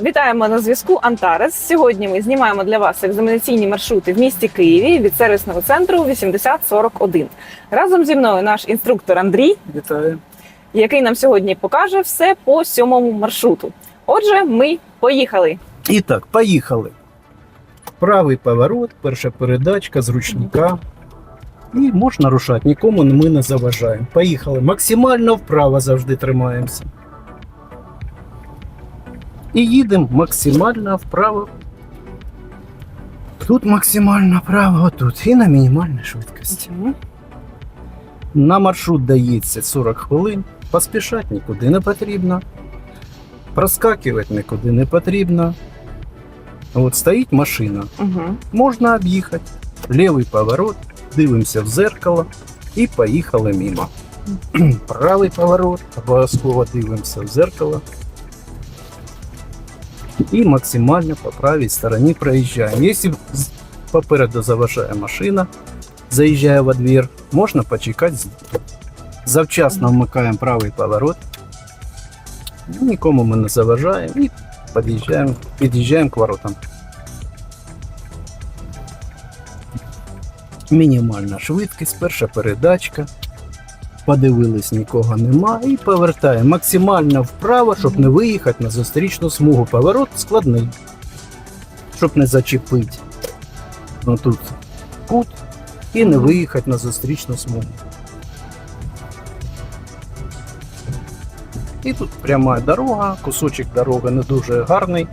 Вітаємо на зв'язку Антарес. Сьогодні ми знімаємо для вас екзаменаційні маршрути в місті Києві від сервісного центру 8041. Разом зі мною наш інструктор Андрій, Вітаю. який нам сьогодні покаже все по сьомому маршруту. Отже, ми поїхали. І так, поїхали. Правий поворот, перша передачка з ручника. І можна рушати, нікому ми не заважаємо. Поїхали. Максимально вправо завжди тримаємося. І їдемо максимально вправо. Тут максимально вправо, тут і на мінімальній швидкості. На маршрут дається 40 хвилин. Поспішати нікуди не потрібно. Проскакувати нікуди не потрібно. От стоїть машина. Угу. Можна об'їхати. Лівий поворот, дивимося в зеркало і поїхали мимо. Правий поворот, обов'язково дивимося в зеркало. І максимально по правій стороні проїжджаємо. Якщо попереду заважає машина, заїжджає во двір, можна почекати. Завчасно вмикаємо правий поворот. Нікому ми не заважаємо і під'їжджаємо, під'їжджаємо к воротам. Мінімальна швидкість, перша передачка. Подивились, нікого нема. І повертаємо максимально вправо, щоб не виїхати на зустрічну смугу. Поворот складний. Щоб не зачепити. Ну тут кут і не виїхати на зустрічну смугу. І тут пряма дорога, кусочок дороги не дуже гарний,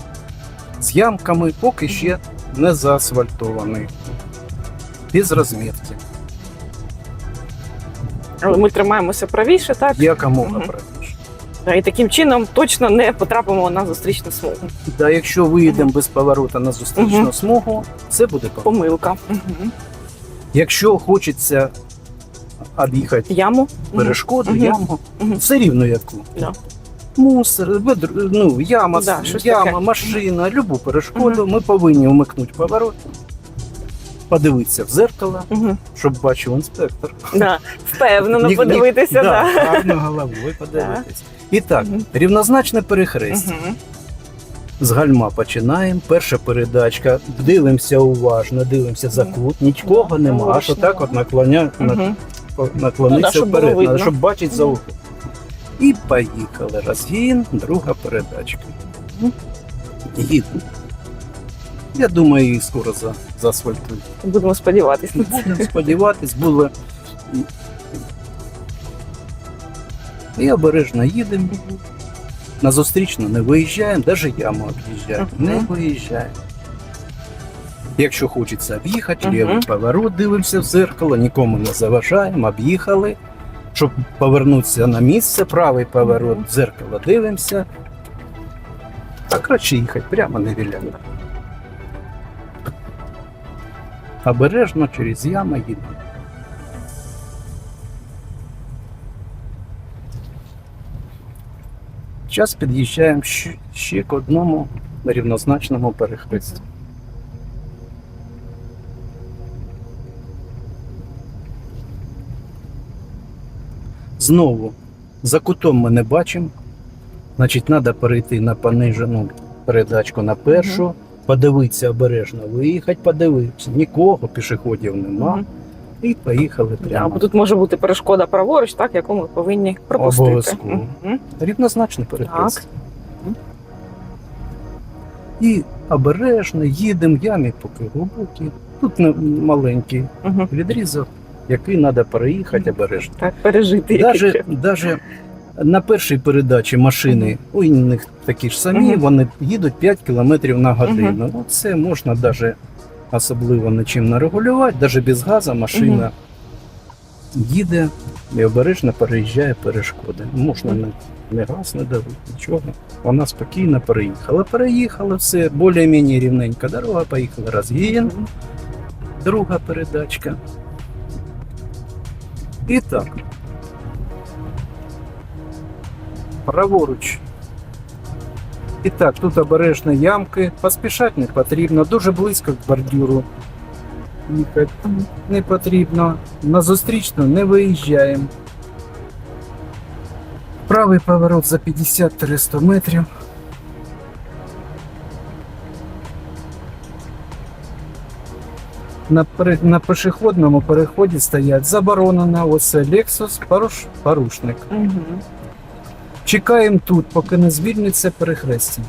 з ямками, поки ще не заасфальтований. Без розмітки. Але ми тримаємося правіше, так? Якомога Мгм. правіше. І таким чином точно не потрапимо на зустрічну смугу. Да, якщо виїдемо без поворота на зустрічну Мгм. смугу, це буде поворот. Помилка. Угу. Якщо хочеться об'їхати Яму. перешкоду, Мгм. яму, Мгм. все рівно яку. Да. Мусор, ведр- ну, яма, Да, яма, таке. машина, любу перешкоду, ми повинні вмикнути поворот, подивитися в зеркало, Угу. щоб бачив інспектор. Да. Впевнено Ні- ні- подивитися, да, да. гарно головою подивитися. І так, Мгм. рівнозначне перехрестя. Мгм. З гальма починаємо. Перша передачка. Дивимося уважно, дивимося за кут. Нічого нема. Аж Влучно. отак от наклоня, на- Мгм. наклонитися Ну да, щоб було вперед, видно. надо, щоб бачити за углом. І поїхали. Розгін, друга передачка. Їду. Я думаю, її скоро за, заасфальтують. Будемо сподіватися. Будемо сподіватись, було. І обережно їдемо. На зустрічну не виїжджаємо, навіть яму об'їжджаємо. Мгм. Не виїжджаємо. Якщо хочеться об'їхати, Мгм. лівий поворот, дивимося в зеркало, нікому не заважаємо, об'їхали. Щоб повернутися на місце, правий поворот, в зеркало дивимося. А краще їхати прямо на віляно. Обережно через яму їдемо. Зараз під'їжджаємо ще, к одному рівнозначному перехресті. Знову за кутом ми не бачимо. Значить, треба перейти на понижену передачку на першу, подивитися обережно, виїхати, подивитися. Нікого, пішоходів нема. І поїхали прямо. бо тут може бути перешкода праворуч, так, яку ми повинні пропустити. Обов'язково. Мгм. Рівнозначно перехрест. Так. І обережно їдемо, ямі поки глибокі. Тут маленький Мгм. відрізок, який треба переїхати обережно. Так, пережити. Даже, даже на першій передачі машини, у них такі ж самі, Мгм. вони їдуть 5 км на годину. Ну, це можна даже особливо нічим не регулювати, навіть без газу машина їде і обережно переїжджає перешкоди. Можна не, не газ, не давити, нічого. Вона спокійно переїхала. Переїхала, все, більш-менш рівненька дорога, поїхала розгін, друга передачка. І так. праворуч. І так, тут обережно ямки, поспішати не потрібно, дуже близько к бордюру. Їхати не потрібно. На зустрічну не виїжджаємо. Правий поворот за 50-300 метрів. На на пешеходному переході стоять заборонена ось Lexus поруш, порушник. Угу. Чекаємо тут, поки не звільниться перехрестя.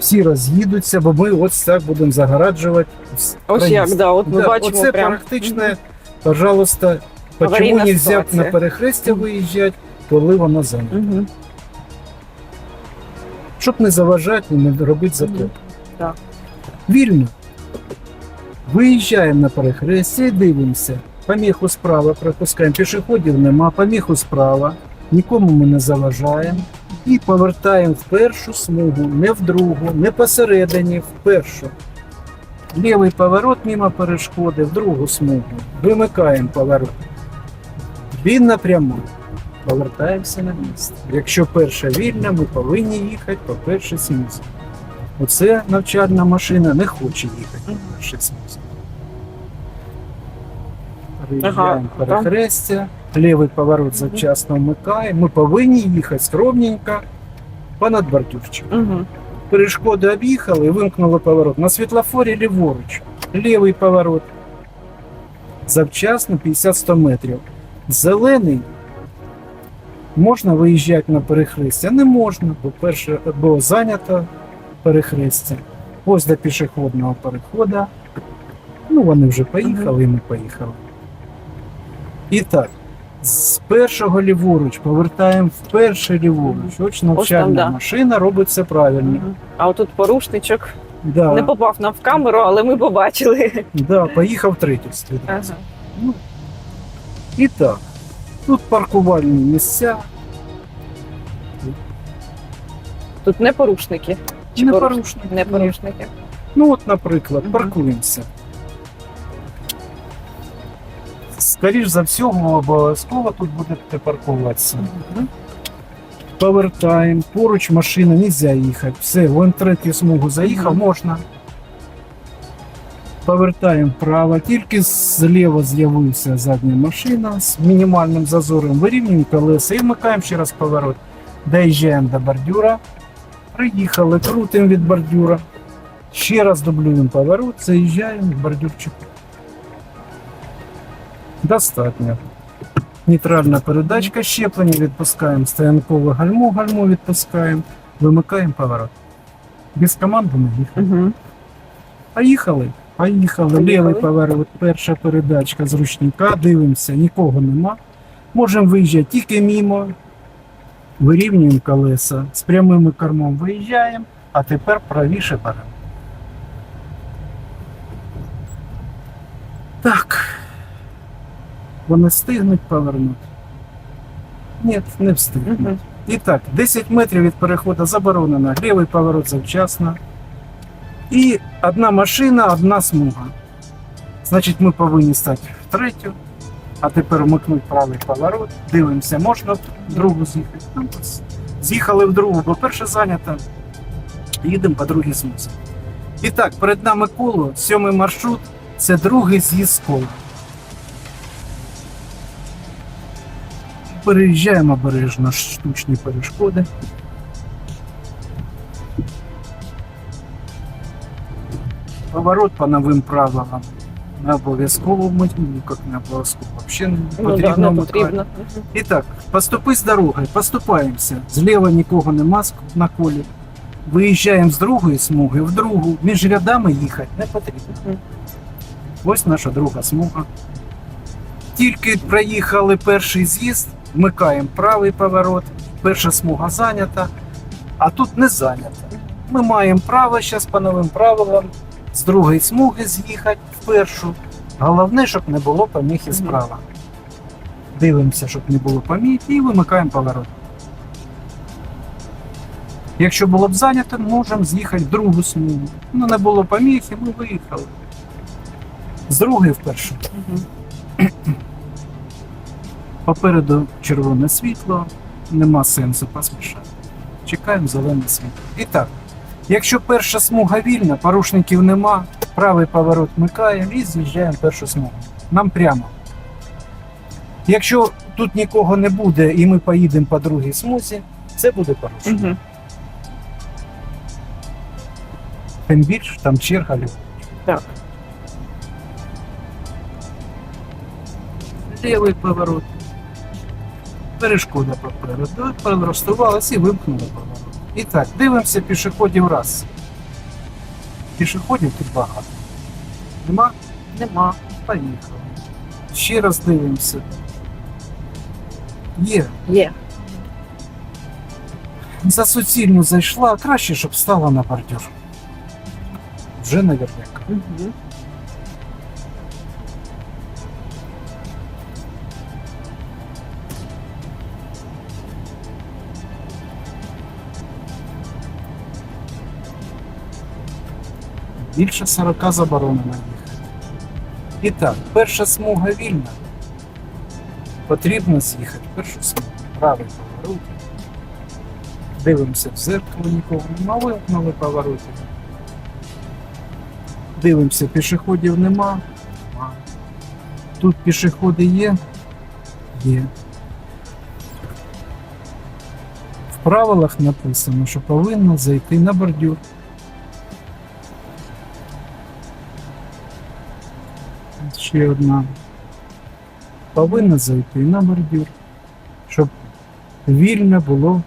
Всі роз'їдуться, бо ми ось так будемо загораджувати. Ось як, да, от ми Да, бачимо оце прям. практично, Мгм. пожалуйста, Аварійна нельзя ситуація. на перехрестя виїжджати, коли воно зайнято. Мгм. Щоб не заважати і не робити затоп. Мгм. Так. Вільно. Виїжджаємо на перехрестя і дивимося. Поміху справа пропускаємо. Пішоходів нема, поміху справа. Нікому ми не заважаємо. І повертаємо в першу смугу, не в другу, не посередині, в першу. Лівий поворот мимо перешкоди, в другу смугу. Вимикаємо поворот. Він напряму. Повертаємося на місце. Якщо перша вільна, ми повинні їхати по першій смузі. Оце навчальна машина не хоче їхати по першій смузі. Переїжджаємо Ага, перехрестя, лівий поворот завчасно вмикаємо. Ми повинні їхати скромненько понад бордюрчик. Мгм. Перешкоди об'їхали, вимкнули поворот. На світлофорі ліворуч. Лівий поворот. Завчасно 50-100 метрів. Зелений можна виїжджати на перехрестя. Не можна, бо перше бо зайнято перехрестя. Ось до пішохідного переходу. Ну, вони вже поїхали, і ми поїхали. І так, з першого ліворуч повертаємо в перший ліворуч. Ось навчальна да. машина робить все правильно. А отут порушничок Да, не попав нам в камеру, але ми побачили. да, поїхав третій. Ага. Ну, і так, тут паркувальні місця. Тут не порушники. Чи Не поруш- порушники. Не порушники. Ну, от, наприклад, паркуємося. Скоріш за всього, обов'язково тут будете паркуватися. Повертаємо, поруч машина, не можна їхати. Все, вон третю смугу заїхав, можна. Повертаємо вправо, тільки зліва з'явився задня машина з мінімальним зазором. Вирівнюємо колеса і вмикаємо ще раз поворот. Доїжджаємо до бордюра. Приїхали, крутимо від бордюра. Ще раз дублюємо поворот, заїжджаємо в бордюрчик. Достатньо. Нейтральна передачка, щеплення відпускаємо, стоянкове гальмо, гальмо відпускаємо, вимикаємо поворот. Без команди не їхали. Мгм. Поїхали. Поїхали. Лівий поворот, перша передачка з ручника, дивимося, нікого нема. Можемо виїжджати тільки мимо. Вирівнюємо колеса. З прямим кормом виїжджаємо, а тепер правіше беремо. Так. Вони встигнуть повернути? Ні, не встигнуть. Мгм. І так, 10 метрів від переходу заборонено, лівий поворот завчасно. І одна машина, одна смуга. Значить, ми повинні стати в третю, а тепер вмикнути правий поворот. Дивимося, можна в другу з'їхати. Ну. З'їхали в другу, бо перша зайнята. Їдемо по другій смузі. І так, перед нами коло, сьомий маршрут, це другий з'їзд з кола. Переїжджаємо обережно штучні перешкоди. Поворот по новим правилам не обов'язково ну як не обов'язково, взагалі не Ну, да, потрібно не вмикати. потрібно. І так, поступи з дороги, поступаємося. Зліва нікого нема на колі. Виїжджаємо з другої смуги в другу. Між рядами їхати не потрібно. Ось наша друга смуга. Тільки проїхали перший з'їзд, вмикаємо правий поворот, перша смуга зайнята, а тут не зайнята. Ми маємо право зараз по новим правилам з другої смуги з'їхати в першу. Головне, щоб не було поміхи справа. Дивимося, щоб не було поміхи, і вимикаємо поворот. Якщо було б зайнято, можемо з'їхати в другу смугу. Ну, не було поміхи, ми виїхали. З другої в першу. Попереду червоне світло, нема сенсу посмішати. Чекаємо зелене світло. І так, якщо перша смуга вільна, порушників нема, правий поворот микаємо і з'їжджаємо першу смугу. Нам прямо. Якщо тут нікого не буде і ми поїдемо по другій смузі, це буде порушення. Угу. Тим більше там черга ліворуч. Так. Лівий поворот. Перешкода попереду. Перелаштувалась і вимкнули поворот. І так, дивимося пішоходів раз. Пішоходів тут багато. Нема? Нема. Поїхали. Ще раз дивимося. Є. Є. За суцільну зайшла, краще, щоб стала на бордюр. Вже наверняка. Угу. Більше 40 заборонено їхати. І так, перша смуга вільна. Потрібно з'їхати першу смугу. Правий поворот. Дивимося в зеркало, нікого нема, вимкнули повороти. Дивимося, пішоходів. Нема. Тут пішоходи є? Є. В правилах написано, що повинно зайти на бордюр. Ще одна. Повинна зайти на бордюр, щоб вільно було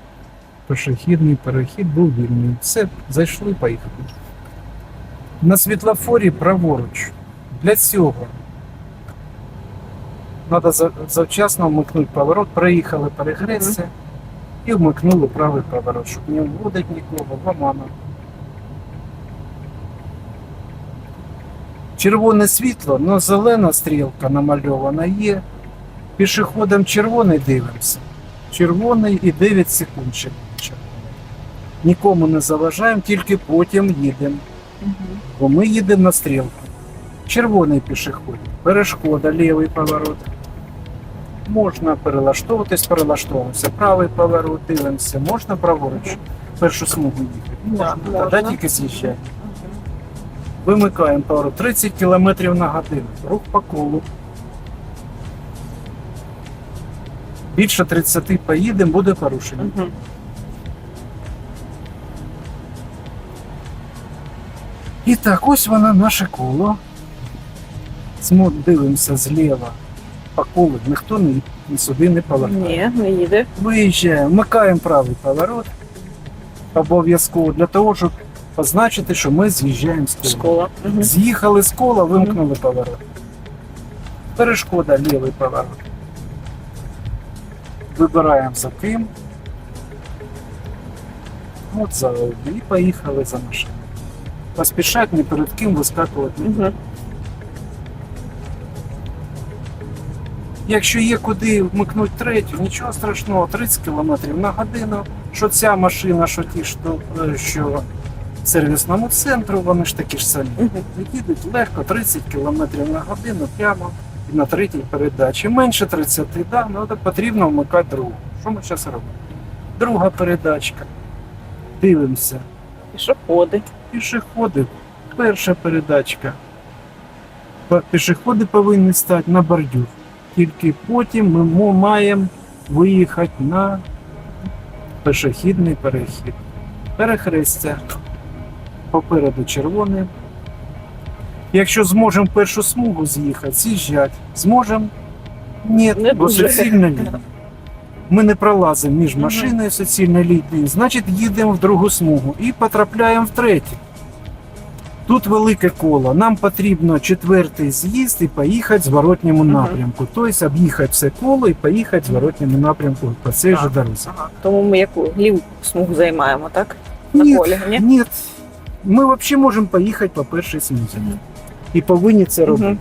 пішохідний перехід був вільний. Все, зайшли, поїхали. На світлофорі праворуч. Для цього треба завчасно вмикнути поворот, проїхали перехрестя і вмикнули правий поворот, щоб не вводити нікого в оману. Червоне світло, але зелена стрілка намальована є. Пішоходом червоний дивимося. Червоний і 9 секунд червоний. Нікому не заважаємо, тільки потім їдемо. Бо ми їдемо на стрілку. Червоний пішохід, перешкода, лівий поворот. Можна перелаштовуватись, перелаштовуємося. Правий поворот, дивимося. Можна праворуч першу смугу їхати? Можна. Да, Тоді тільки з'їжджати. Вимикаємо поворот 30 км на годину. Рух по колу. Більше 30 поїдемо, буде порушення. Угу. І так, ось воно наше коло. Смо дивимося зліва. По колу ніхто ні, ні сюди не повертає. Ні, не їде. Виїжджаємо, вмикаємо правий поворот. Обов'язково для того, щоб позначити, що ми з'їжджаємо з кола. Угу. З'їхали з кола, вимкнули поворот. Перешкода лівий поворот. Вибираємо за ким. От за і поїхали за машиною. Поспішати ні перед ким вискакувати. Угу. Якщо є куди вмикнути третю, нічого страшного, 30 км на годину. Що ця машина, що ті, що, е, що сервісному центру, вони ж такі ж самі. Їдуть легко 30 км на годину прямо і на третій передачі. Менше 30, да, ну так потрібно вмикати другу. Що ми зараз робимо? Друга передачка. Дивимося. Пішоходи. Пішоходи. Перша передачка. Пішоходи повинні стати на бордюр. Тільки потім ми маємо виїхати на пішохідний перехід. Перехрестя. Попереду червоне. Якщо зможемо першу смугу з'їхати, з'їжджати. Зможемо? Ні, Не бо суцільна лінія. Ми не пролазимо між машиною і суцільною лінією, значить їдемо в другу смугу і потрапляємо в третю. Тут велике коло. Нам потрібно четвертий з'їзд і поїхати в зворотньому напрямку. Тобто об'їхати все коло і поїхати в зворотньому напрямку по цій же дорозі. Тому ми яку ліву смугу займаємо, так? На Ні, колі, ні? ні. Ми взагалі можемо поїхати по першій смузі. І повинні це робити.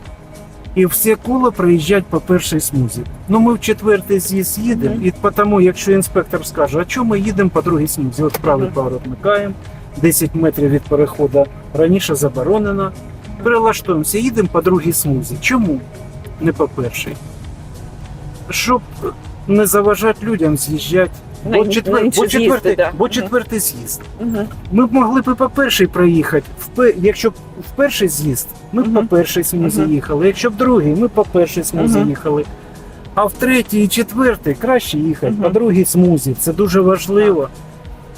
І все коло проїжджать по першій смузі. Ну ми в четвертий з'їзд їдемо, і тому, якщо інспектор скаже, а чому ми їдемо по другій смузі? От правий поворот микаємо, 10 метрів від переходу раніше заборонено. Перелаштуємося, їдемо по другій смузі. Чому не по першій? Щоб не заважати людям з'їжджати. Бо, четвер... бо, четвертий... з'їзди, да. бо четвертий з'їзд. Угу. Ми б могли б по першій проїхати. В Якщо б в перший з'їзд, ми б по першій смузі Мгм. їхали. Якщо б другий, ми по першій смузі Мгм. їхали. А в третій і четвертий краще їхати Мгм. по другій смузі. Це дуже важливо.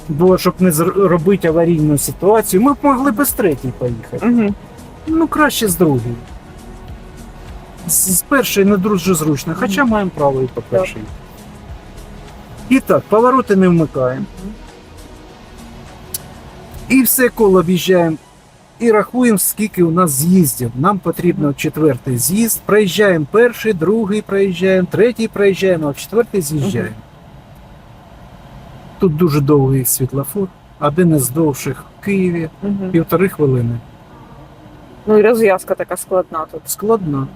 Бо щоб не зр- робити аварійну ситуацію, ми б могли б з третій поїхати. Угу. Ну краще з другої. З, першої не дуже зручно, хоча маємо право і по першій. І так, повороти не вмикаємо. І все коло об'їжджаємо і рахуємо, скільки у нас з'їздів. Нам потрібно четвертий з'їзд. Проїжджаємо перший, другий проїжджаємо, третій проїжджаємо, а в четвертий з'їжджаємо. Тут дуже довгий світлофор, один із довших в Києві, півтори хвилини. Ну і розв'язка така складна тут. Складно.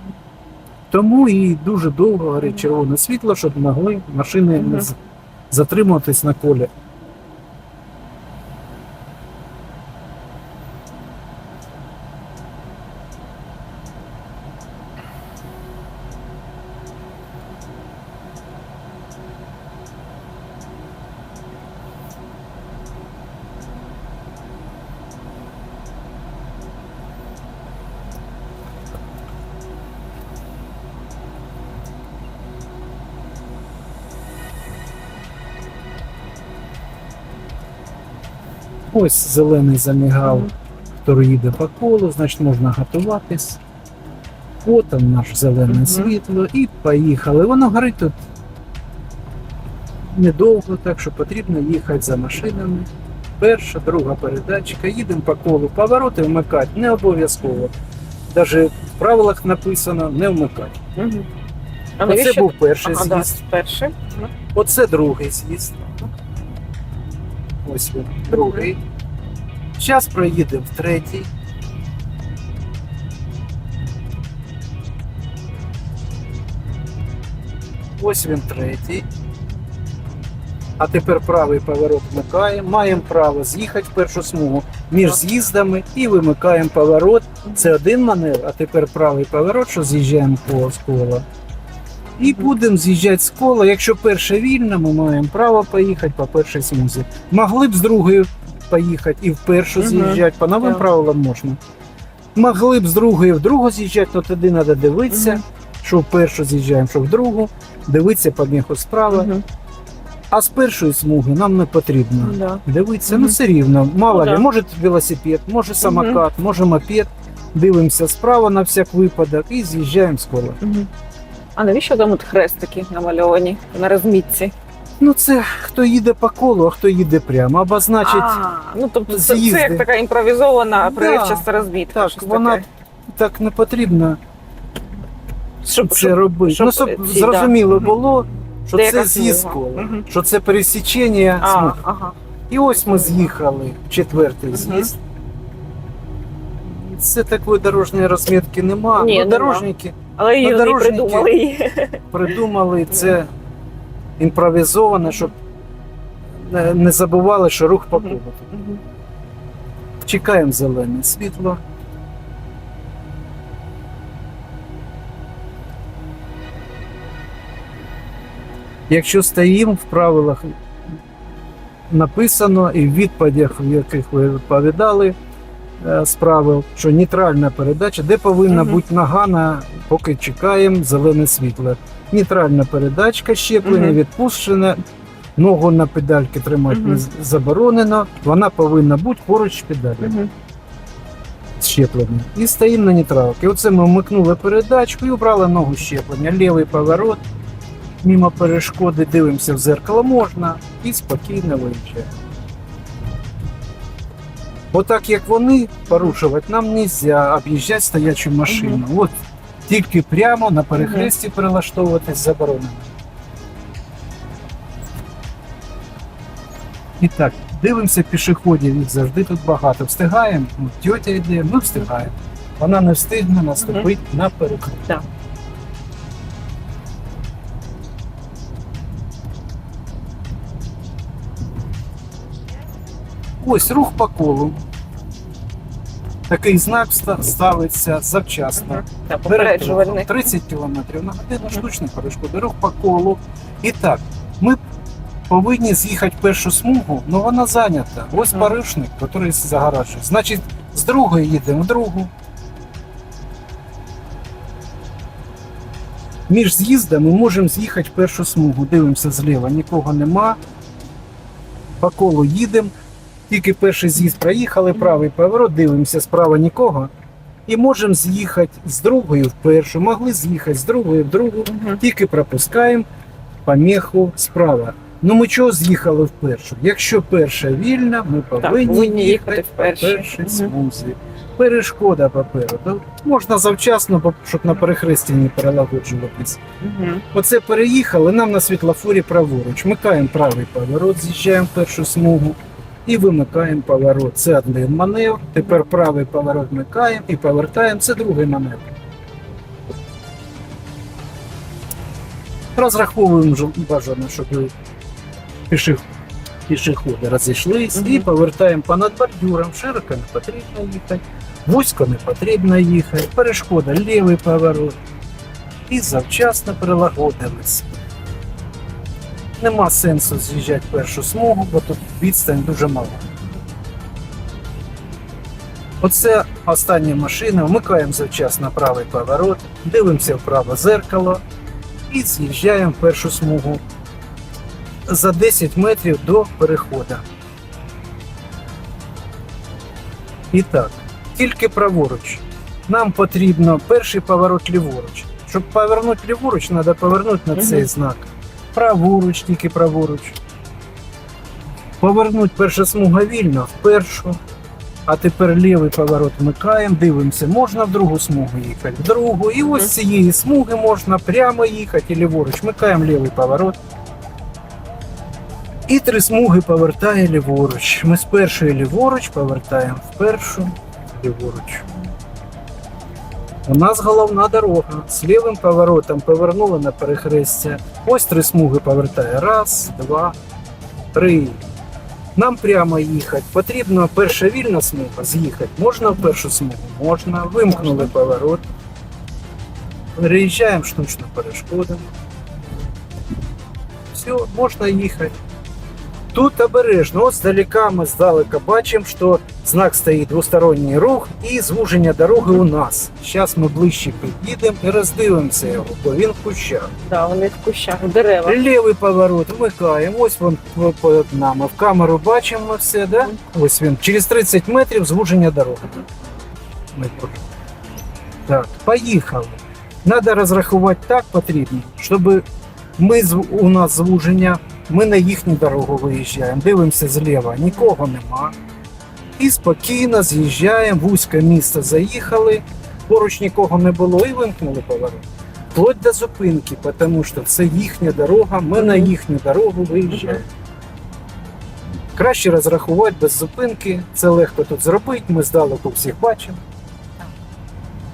Тому і дуже довго горить червоне світло, щоб могли машини не затримуватись на колі. Ось зелений замігав, хто їде по колу, значить можна готуватись. От там наш зелене світло і поїхали. Воно горить тут недовго, так що потрібно їхати за машинами. Перша, друга передачка, їдемо по колу. Повороти вмикати не обов'язково. Навіть в правилах написано не вмикати. Мгм. А Оце навіщо? був перший Ага, да, з'їзд. перший. Оце другий з'їзд. Ось він, другий. Зараз проїдемо в третій. Ось він третій. А тепер правий поворот вмикаємо. Маємо право з'їхати в першу смугу між з'їздами і вимикаємо поворот. Це один маневр, а тепер правий поворот, що з'їжджаємо по з кола. І будемо з'їжджати з кола. Якщо перше вільно, ми маємо право поїхати по першій смузі. Могли б з другої поїхати і в першу Мгм. з'їжджати, по новим Так. правилам можна. Могли б з другої в другу з'їжджати, але тоді треба дивитися, Мгм. що в першу з'їжджаємо, що в другу, дивитися по міху справа. Мгм. А з першої смуги нам не потрібно. Да. Дивитися, Мгм. ну все рівно. Мало Ну, ли, може велосипед, може самокат, може мопед. Дивимося справа на всяк випадок і з'їжджаємо з кола. Мгм. А навіщо там от хрестики намальовані на розмітці? Ну це хто їде по колу, а хто їде прямо. Або значить, а, ну тобто це, це з'їзди. як така імпровізована Да. проривчаста розмітка. так, щось вона таке. так не потрібно щоб, це щоб робити. щоб ну, щоб ці, зрозуміло да. було, що Деяка це з'їзд смуга. кола, Мгм. що це пересічення а, смуг. ага. І ось ми з'їхали в четвертий з'їзд. Це такої дорожньої розмітки нема. Ні, ну, нема. дорожники Але її Ну, вони дорожники- придумали її. придумали це імпровізоване, щоб не- забували, що рух по Мгм. Чекаємо зелене світло. Якщо стоїмо в правилах написано і в відповідях, в яких ви відповідали е, з правил, що нейтральна передача, де повинна бути нога, на, поки чекаємо зелене світло. Нейтральна передачка, щеплення, відпущене, ногу на педальки тримати не заборонено, вона повинна бути поруч з педалю щеплення. І стоїмо на нейтралці. Оце ми вмикнули передачку і обрали ногу щеплення. Лівий поворот, мимо перешкоди, дивимося в зеркало можна і спокійно виїжджаємо. Отак як вони порушувати, нам не можна об'їжджати стоячу машину. От тільки прямо на перехресті перелаштовуватись заборонено. І так, дивимося пішоходів, їх завжди тут багато. Встигаємо, ну, тьотя йде, ми встигаємо. Вона не встигне наступити на перехресті. Так. Ось рух по колу. Такий знак ставиться завчасно. Попереджувальний. 30 км на годину штучні перешкоди, рух по колу. І так, ми повинні з'їхати першу смугу, але вона зайнята. Ось Мгм. порушник, який загоражує. Значить, з другої їдемо в другу. Між з'їздами можемо з'їхати першу смугу. Дивимося зліва, нікого нема. По колу їдемо. Тільки перший з'їзд проїхали, правий поворот, дивимося, справа нікого. І можемо з'їхати з другої в першу, могли з'їхати з другої в другу, тільки пропускаємо помеху справа. Ну ми чого з'їхали в першу? Якщо перша вільна, ми повинні, повинні їхати в першій. смузі. Перешкода попереду. Можна завчасно, щоб на перехресті не перелагоджуватись. Мгм. Оце переїхали, нам на світлофорі праворуч. Вмикаємо правий поворот, з'їжджаємо в першу смугу і вимикаємо поворот. Це один маневр. Тепер правий поворот вмикаємо і повертаємо. Це другий маневр. Розраховуємо бажано, щоб піших, пішоходи розійшлись і повертаємо понад бордюром. Широко не потрібно їхати, вузько не потрібно їхати. Перешкода лівий поворот і завчасно прилагодились. Нема сенсу з'їжджати першу смугу, бо тут відстань дуже мала. Оце остання машина. Вмикаємо завчасно правий поворот, дивимося в праве зеркало і з'їжджаємо в першу смугу за 10 метрів до переходу. І так, тільки праворуч. Нам потрібно перший поворот ліворуч. Щоб повернути ліворуч, треба повернути на цей знак. Праворуч, тільки праворуч. Повернути перша смуга вільно в першу. А тепер лівий поворот вмикаємо, дивимося, можна в другу смугу їхати, в другу. І ось з цієї смуги можна прямо їхати і ліворуч. Вмикаємо лівий поворот. І три смуги повертає ліворуч. Ми з першої ліворуч повертаємо в першу ліворуч. У нас головна дорога. З лівим поворотом повернули на перехрестя. Ось три смуги повертає. Раз, два, три. Нам прямо їхати. Потрібно перша вільна смуга з'їхати. Можна в першу смугу? Можна. Вимкнули Можна. поворот. Переїжджаємо штучну перешкоду. Все, можна їхати. Тут обережно, от здалека ми здалека бачимо, що знак стоїть двосторонній рух і звуження дороги у нас. Зараз ми ближче під'їдемо і роздивимося його, бо він в кущах. Да, вони в кущах, дерева. Лівий поворот вмикаємо, ось він перед нами. В камеру бачимо все, да? Ось він. Через 30 метрів звуження дороги. Ми. Так, поїхали. Треба розрахувати так потрібно, щоб ми у нас звуження, ми на їхню дорогу виїжджаємо, дивимося зліва, нікого нема. І спокійно з'їжджаємо, вузьке місце заїхали, поруч нікого не було і вимкнули поворот. Вплоть до зупинки, тому що це їхня дорога, ми на їхню дорогу виїжджаємо. Краще розрахувати без зупинки, це легко тут зробити, ми здалеку всіх бачимо.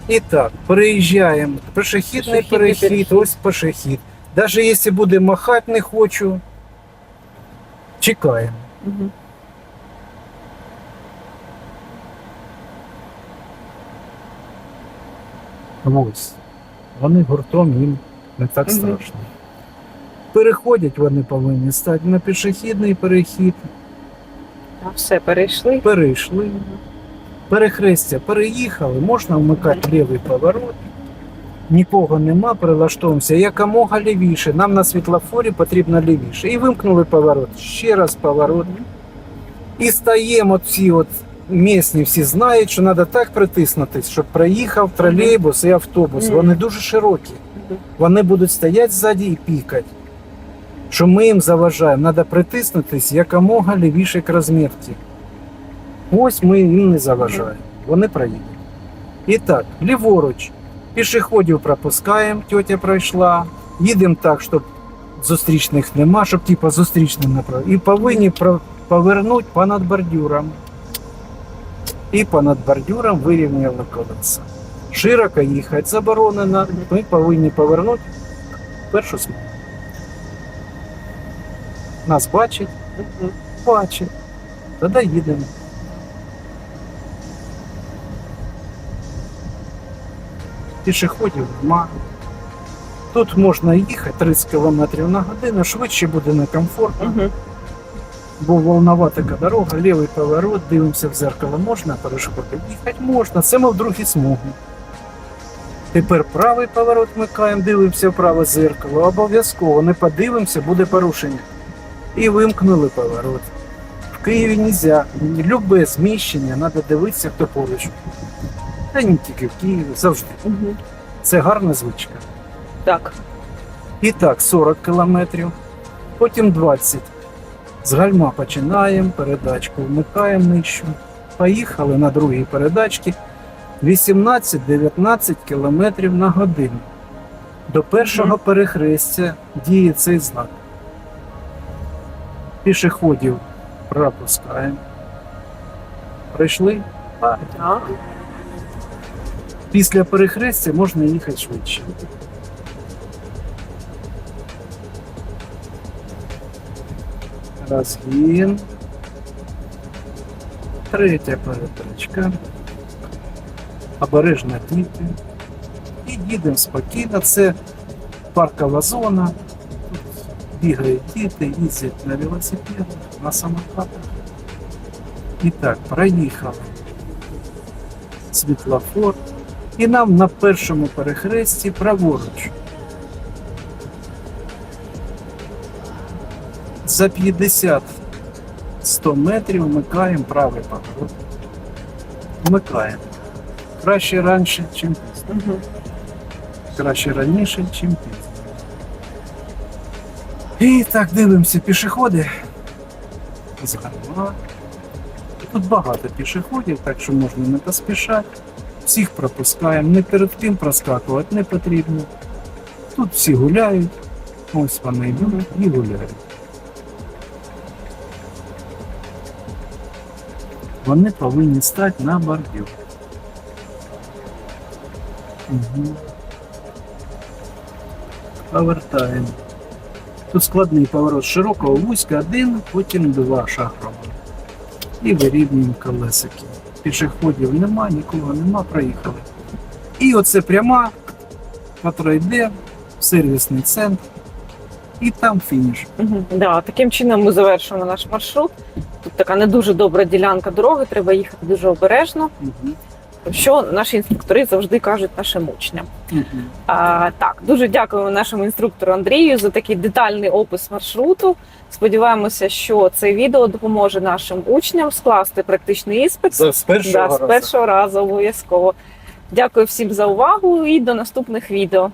І так, переїжджаємо. Пішохідний перехід, ось пішохід. Навіть якщо буде махати не хочу, чекаємо. Мгм. Ось. Вони гуртом їм не так Мгм. страшно. Переходять вони повинні стати на пішохідний перехід, А, Все, перейшли. перейшли. Перехрестя переїхали, можна вмикати лівий поворот. Нікого нема, прилаштовуємося якомога лівіше. Нам на світлофорі потрібно лівіше. І вимкнули поворот. Ще раз поворот. І стаємо ці от місні всі знають, що треба так притиснутись, щоб проїхав тролейбус і автобус. Вони дуже широкі. Вони будуть стояти ззаді і пікати. Що ми їм заважаємо. Треба притиснутись якомога лівіше к розмірці. Ось ми їм не заважаємо. Вони проїдуть. І так, ліворуч. Пішоходів пропускаємо, тьотя пройшла. Їдемо так, щоб зустрічних нема, щоб типа зустрічним направ. І повинні повернути понад бордюром. І понад бордюром вирівняли колеса. Широко їхати заборонено, ми повинні повернути першу смугу. Нас бачить, бачить. Тоді їдемо. Пішоходів нема. Тут можна їхати 30 км на годину, швидше буде некомфортно, Мгм. бо волнова така дорога, лівий поворот, дивимося в зеркало, можна перешкоди. Їхати можна, це ми в другій смугу. Тепер правий поворот вмикаємо, дивимося в праве зеркало. Обов'язково не подивимося, буде порушення. І вимкнули поворот. В Києві нельзя. Любе зміщення, треба дивитися, хто поруч. Та не тільки в Києві, завжди. Угу. Це гарна звичка. Так. І так, 40 кілометрів, потім 20. З гальма починаємо, передачку вмикаємо нижчу. Поїхали на другій передачці 18-19 кілометрів на годину. До першого перехрестя діє цей знак. Пішоходів пропускаємо. Прийшли. Так. Після перехрестя можна їхати швидше. Розгін. Третя передачка. Обережно діти. І їдемо спокійно. Це паркова зона. Бігають діти, їздять на велосипедах, на самокатах. І так, проїхали. Світлофор. І нам на першому перехресті праворуч. За 50-100 метрів вмикаємо правий поворот. Вмикаємо. Краще раніше, чим пізно. Угу. Краще раніше, чим пізно. І так дивимося пішоходи. З. Тут багато пішоходів, так що можна не поспішати. Всіх пропускаємо, не перед тим проскакувати не потрібно. Тут всі гуляють. Ось вони йдуть і гуляють. Вони повинні стати на бордюр. Угу. Повертаємо. Тут складний поворот широкого вузька один, потім два шахрова. І вирівнюємо колесики. Пішоходів нема, нікого нема, проїхали. І оце пряма, котра йде в сервісний центр, і там фініш. Угу. Да, таким чином ми завершуємо наш маршрут. Тут така не дуже добра ділянка дороги, треба їхати дуже обережно, Угу. Що наші інструктори завжди кажуть нашим учням. Угу. А, так, дуже дякуємо нашому інструктору Андрію за такий детальний опис маршруту. Сподіваємося, що це відео допоможе нашим учням скласти практичний іспит З першого да, з першого разу обов'язково. Дякую всім за увагу і до наступних відео.